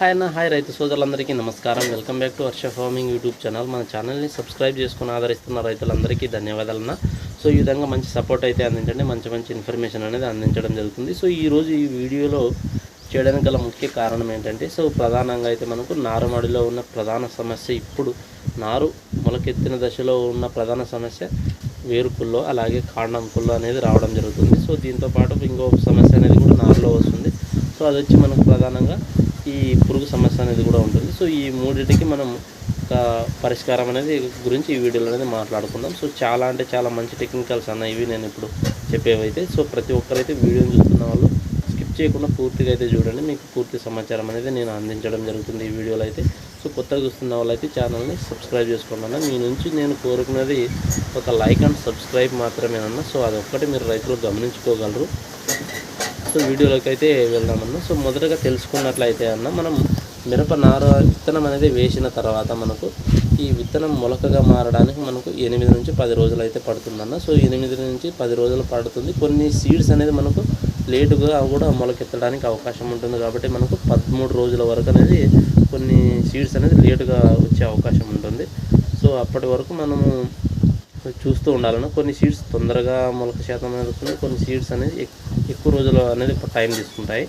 Hi అన్న hi రైతు సోదరులందరికీ నమస్కారం. Welcome back to Varsha farming YouTube channel. మన ఛానల్ని సబ్స్క్రైబ్ చేసుకుని ఆదరిస్తున్న రైతులందరికీ ధన్యవాదాలన్న. సో ఈ విధంగా మంచి సపోర్ట్ అయితే అందించండి మంచి మంచి ఇన్ఫర్మేషన్ అనేది అందించడం జరుగుతుంది. సో ఈరోజు ఈ వీడియోలో చేయడానికి గల ముఖ్య కారణం ఏంటంటే సో ప్రధానంగా అయితే మనకు నారుమడిలో ఉన్న ప్రధాన సమస్య ఇప్పుడు నారు మొలకెత్తిన దశలో ఉన్న ప్రధాన సమస్య వేరుకుల్లో అలాగే కాండం కుల్లో అనేది రావడం జరుగుతుంది. సో దీంతో పాటు ఇంకో సమస్య అనేది కూడా నారులో వస్తుంది. సో అది వచ్చి మనకు ప్రధానంగా ఈ పురుగు సమస్య అనేది కూడా ఉంటుంది. సో ఈ మూడింటికి మనం ఒక పరిష్కారం అనేది గురించి ఈ వీడియోలో అనేది మాట్లాడుకుందాం. సో చాలా అంటే చాలా మంచి టెక్నికల్స్ అన్న ఇవి నేను ఇప్పుడు చెప్పేవైతే. సో ప్రతి ఒక్కరైతే వీడియోని చూస్తున్న వాళ్ళు స్కిప్ చేయకుండా పూర్తిగా అయితే చూడండి. మీకు పూర్తి సమాచారం అనేది నేను అందించడం జరుగుతుంది ఈ వీడియోలో అయితే. సో కొత్తగా చూస్తున్న వాళ్ళైతే ఛానల్ని సబ్స్క్రైబ్ చేసుకోండి మీ నుంచి నేను కోరుకున్నది ఒక లైక్ అండ్ సబ్స్క్రైబ్ మాత్రమేనన్నా. సో అదొక్కటి మీరు రైతులు గమనించుకోగలరు. సో వీడియోలోకి అయితే వెళ్దామన్నా. సో మొదటగా తెలుసుకున్నట్లయితే అన్న మనం మిరప నార విత్తనం అనేది వేసిన తర్వాత మనకు ఈ విత్తనం మొలకగా మారడానికి మనకు ఎనిమిది నుంచి పది రోజులు అయితే పడుతుందన్న. సో ఎనిమిది నుంచి పది రోజులు పడుతుంది. కొన్ని సీడ్స్ అనేది మనకు లేటుగా కూడా మొలకెత్తడానికి అవకాశం ఉంటుంది కాబట్టి మనకు పదమూడు రోజుల వరకు అనేది కొన్ని సీడ్స్ అనేది లేటుగా వచ్చే అవకాశం ఉంటుంది. సో అప్పటి వరకు మనము చూస్తూ ఉండాలను కొన్ని సీడ్స్ తొందరగా మొలక శాతం అనేది వస్తుంది. కొన్ని సీడ్స్ అనేది ఎక్కువ రోజులు అనేది టైం తీసుకుంటాయి.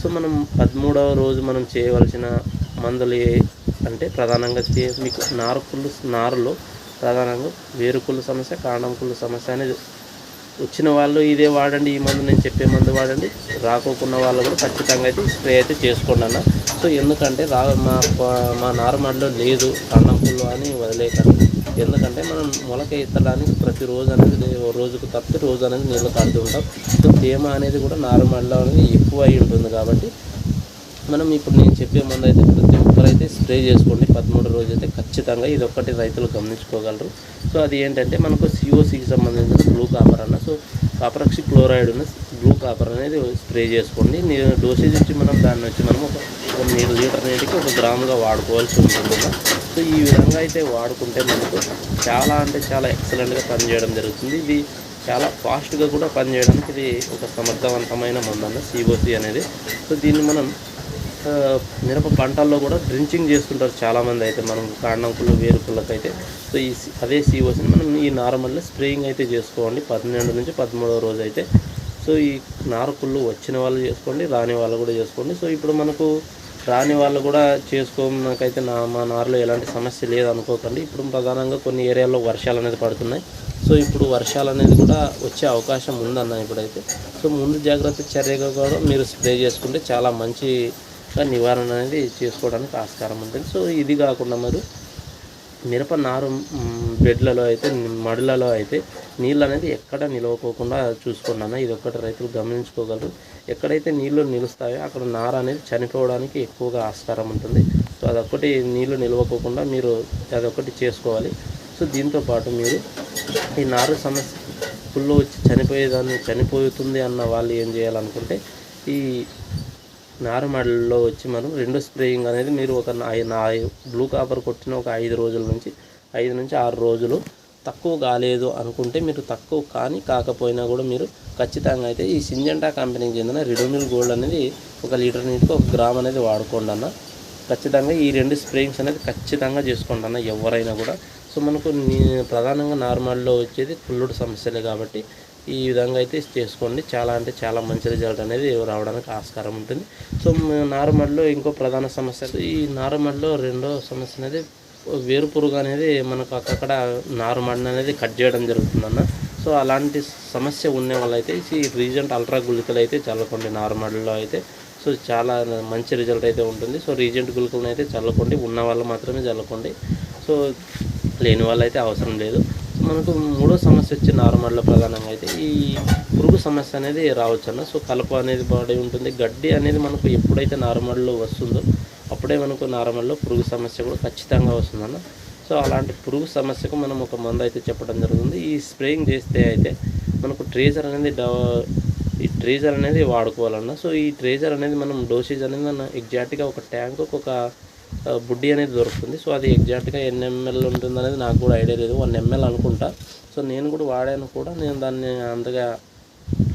సో మనం పదమూడవ రోజు మనం చేయవలసిన మందులు అంటే ప్రధానంగా మీకు నారుకుళ్ళు నారులో ప్రధానంగా వేరుకుళ్ళు సమస్య కాండం కుళ్ళు సమస్య అనేది వచ్చిన వాళ్ళు ఇదే వాడండి ఈ మందు నేను చెప్పే మందు వాడండి. రాకోకున్న వాళ్ళు కూడా ఖచ్చితంగా అయితే స్ప్రే అయితే చేసుకోండి అన్న. సో ఎందుకంటే రా మా మా నార్మల్లో లేదు కాండం పుల్లు అని వదిలేకండి ఎందుకంటే మనం మొలక ఎత్తడానికి ప్రతిరోజు అనేది ఓ రోజుకు తప్పి రోజు అనేది నీళ్ళు తాగుతూ ఉంటాం. సో తేమ అనేది కూడా నార్మల్లో అనేది ఎక్కువ అయి ఉంటుంది కాబట్టి మనం ఇప్పుడు నేను చెప్పే మందు అయితే ప్రతి ఒక్కరైతే స్ప్రే చేసుకోండి. పదమూడు రోజు అయితే ఖచ్చితంగా ఇది ఒక్కటి రైతులు గమనించుకోగలరు. సో అది ఏంటంటే మనకు సిఓసికి సంబంధించిన బ్లూ కాపర్ అన్న. సో కాపరక్సి క్లోరైడ్ ఉన్న బ్లూ కాపర్ అనేది స్ప్రే చేసుకోండి. నేను డోసేజ్ ఇచ్చి మనం దాన్ని వచ్చి మనం ఒక ఒక నీరు లీటర్ నీటికి ఒక గ్రాముగా వాడుకోవాల్సి ఉంటుంది. సో ఈ విధంగా అయితే వాడుకుంటే మనకు చాలా అంటే చాలా ఎక్సలెంట్గా పనిచేయడం జరుగుతుంది. ఇది చాలా ఫాస్ట్గా కూడా పనిచేయడానికి ఇది ఒక సమర్థవంతమైన మందన్న సిబోసి సిఓసి అనేది. సో దీన్ని మనం మిరప పంటల్లో కూడా డ్రించింగ్ చేస్తుంటారు చాలామంది అయితే మనం కాండంకులు వేరుకులకు అయితే సో ఈ అదే సిఓసిని మనం ఈ నార్మల్గా స్ప్రేయింగ్ అయితే చేసుకోండి. పన్నెండు నుంచి పదమూడవ రోజు అయితే. సో ఈ నారకుళ్ళు వచ్చిన వాళ్ళు చేసుకోండి రాని వాళ్ళు కూడా చేసుకోండి. సో ఇప్పుడు మనకు రాని వాళ్ళు కూడా చేసుకోనాకైతే నా మా నారులో ఎలాంటి సమస్య లేదు అనుకోకండి. ఇప్పుడు ప్రధానంగా కొన్ని ఏరియాల్లో వర్షాలు అనేది పడుతున్నాయి. సో ఇప్పుడు వర్షాలు అనేది కూడా వచ్చే అవకాశం ఉందన్న ఇప్పుడైతే. సో ముందు జాగ్రత్త చర్యగా కూడా మీరు స్ప్రే చేసుకుంటే చాలా మంచిగా నివారణ అనేది చేసుకోవడానికి ఆస్కారం ఉంటుంది. సో ఇది కాకుండా మరి మిరప నారు బెడ్లలో అయితే మడులలో అయితే నీళ్ళు అనేది ఎక్కడ నిలవకోకుండా చూసుకున్నాను ఇది ఒక్కటి రైతులు గమనించుకోగలరు. ఎక్కడైతే నీళ్ళు నిలుస్తాయో అక్కడ నార అనేది చనిపోవడానికి ఎక్కువగా ఆస్కారం ఉంటుంది. సో అదొకటి నీళ్ళు నిలవకోకుండా మీరు అదొకటి చేసుకోవాలి. సో దీంతో పాటు మీరు ఈ నారు సమస్య పుల్లు వచ్చి చనిపోయేదాన్ని చనిపోతుంది అన్న వాళ్ళు ఏం చేయాలనుకుంటే ఈ నారుమడిలో వచ్చి మనం రెండు స్ప్రేయింగ్ అనేది మీరు ఒక నా- బ్లూ కాపర్ కొట్టిన ఒక ఐదు రోజుల నుంచి ఐదు నుంచి ఆరు రోజులు తక్కువ కాలేదు అనుకుంటే మీరు తక్కువ కానీ కాకపోయినా కూడా మీరు ఖచ్చితంగా అయితే ఈ సింజెంటా కంపెనీకి చెందిన రిడోమిల్ గోల్డ్ అనేది ఒక లీటర్ నీటికి ఒక గ్రామ్ అనేది వాడుకోండి అన్న. ఖచ్చితంగా ఈ రెండు స్ప్రేయింగ్స్ అనేది ఖచ్చితంగా చేసుకోండి అన్న ఎవరైనా కూడా. సో మనకు నీ- ప్రధానంగా నార్మల్లో వచ్చేది పుల్లుడు సమస్యలే కాబట్టి ఈ విధంగా అయితే చేసుకోండి. చాలా అంటే చాలా మంచి రిజల్ట్ అనేది రావడానికి ఆస్కారం ఉంటుంది. సో నారుమడిలో ఇంకో ప్రధాన సమస్య ఈ నారుమడిలో రెండో సమస్య అనేది వేరు పురుగు అనేది మనకు అక్కడక్కడ నారుమడిని అనేది కట్ చేయడం జరుగుతుందన్న. సో అలాంటి సమస్య ఉన్న వాళ్ళైతే ఈ రీజెంట్ అల్ట్రా గుళికలు అయితే చల్లకండి నారుమడిలో అయితే. సో చాలా మంచి రిజల్ట్ అయితే ఉంటుంది. సో రీజెంట్ గుళికలను అయితే చల్లకండి. ఉన్న వాళ్ళు మాత్రమే చల్లకండి. సో లేని వాళ్ళు అయితే అవసరం లేదు. మనకు మూడో సమస్య వచ్చి నార్మల్లో ప్రధానంగా అయితే ఈ పురుగు సమస్య అనేది రావచ్చు అన్న సో కలప అనేది బాడీ ఉంటుంది. గడ్డి అనేది మనకు ఎప్పుడైతే నార్మల్లో వస్తుందో అప్పుడే మనకు నార్మల్లో పురుగు సమస్య కూడా ఖచ్చితంగా వస్తుందన్న. సో అలాంటి పురుగు సమస్యకు మనం ఒక మందు అయితే చెప్పడం జరుగుతుంది. ఈ స్ప్రేయింగ్ చేస్తే అయితే మనకు ట్రేజర్ అనేది డవ- ఈ ట్రేజర్ అనేది వాడుకోవాలన్న. సో ఈ ట్రేజర్ అనేది మనం డోసేజ్ అనేది మన ఎగ్జాక్ట్గా ఒక ట్యాంకు ఒక బుడ్డి అనేది దొరుకుతుంది. సో అది ఎగ్జాక్ట్గా ఎన్ని ఎంఎల్ ఉంటుంది అనేది నాకు కూడా ఐడియా లేదు. వన్ ఎంఎల్ అనుకుంటా. సో నేను కూడా వాడాను కూడా. నేను దాన్ని అంతగా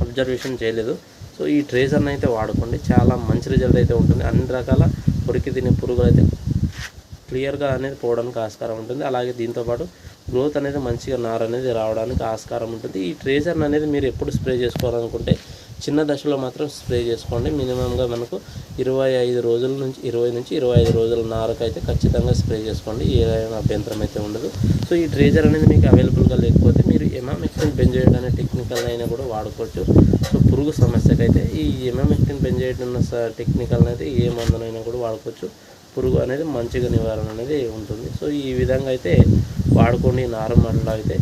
అబ్జర్వేషన్ చేయలేదు. సో ఈ ట్రేజర్ని అయితే వాడుకోండి. చాలా మంచి రిజల్ట్ అయితే ఉంటుంది. అన్ని రకాల కొరికి తినే పురుగులు అయితే క్లియర్గా అనేది పోవడానికి ఆస్కారం ఉంటుంది. అలాగే దీంతోపాటు గ్రోత్ అనేది మంచిగా నార అనేది రావడానికి ఆస్కారం ఉంటుంది. ఈ ట్రేజర్ అనేది మీరు ఎప్పుడు స్ప్రే చేసుకోవాలనుకుంటే చిన్న దశలో మాత్రం స్ప్రే చేసుకోండి. మినిమంగా మనకు ఇరవై ఐదు రోజుల నుంచి ఇరవై నుంచి ఇరవై ఐదు రోజుల నారకు అయితే ఖచ్చితంగా స్ప్రే చేసుకోండి. ఏదైనా అభ్యంతరం అయితే ఉండదు. సో ఈ డ్రేజర్ అనేది మీకు అవైలబుల్గా లేకపోతే మీరు ఎమామెక్టిన్ బెంజోయిడ్ అనే టెక్నికల్ అయినా కూడా వాడుకోవచ్చు. సో పురుగు సమస్యకైతే ఈ ఎమామెక్టిన్ బెంజోయిడ్ ఉన్న స- టెక్నికల్ అయితే ఏ మందునైనా కూడా వాడుకోవచ్చు. పురుగు అనేది మంచిగా నివారణ అనేది ఉంటుంది. సో ఈ విధంగా అయితే వాడుకోండి. నార్మల్గా అయితే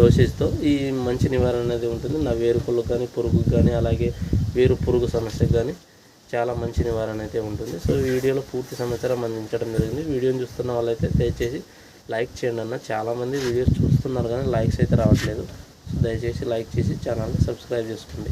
డోసేజ్తో ఈ మంచి నివారణ అనేది ఉంటుంది. నా వేరుకులకు కానీ పురుగుకు కానీ అలాగే వేరు పురుగు సమస్యకు కానీ చాలా మంచి నివారణ అయితే ఉంటుంది. సో ఈ వీడియోలో పూర్తి సమాచారం అందించడం జరిగింది. వీడియోని చూస్తున్న వాళ్ళైతే దయచేసి లైక్ చేయండి అన్న. చాలామంది వీడియోస్ చూస్తున్నారు కానీ లైక్స్ అయితే రావట్లేదు. సో దయచేసి లైక్ చేసి ఛానల్ని సబ్స్క్రైబ్ చేసుకోండి.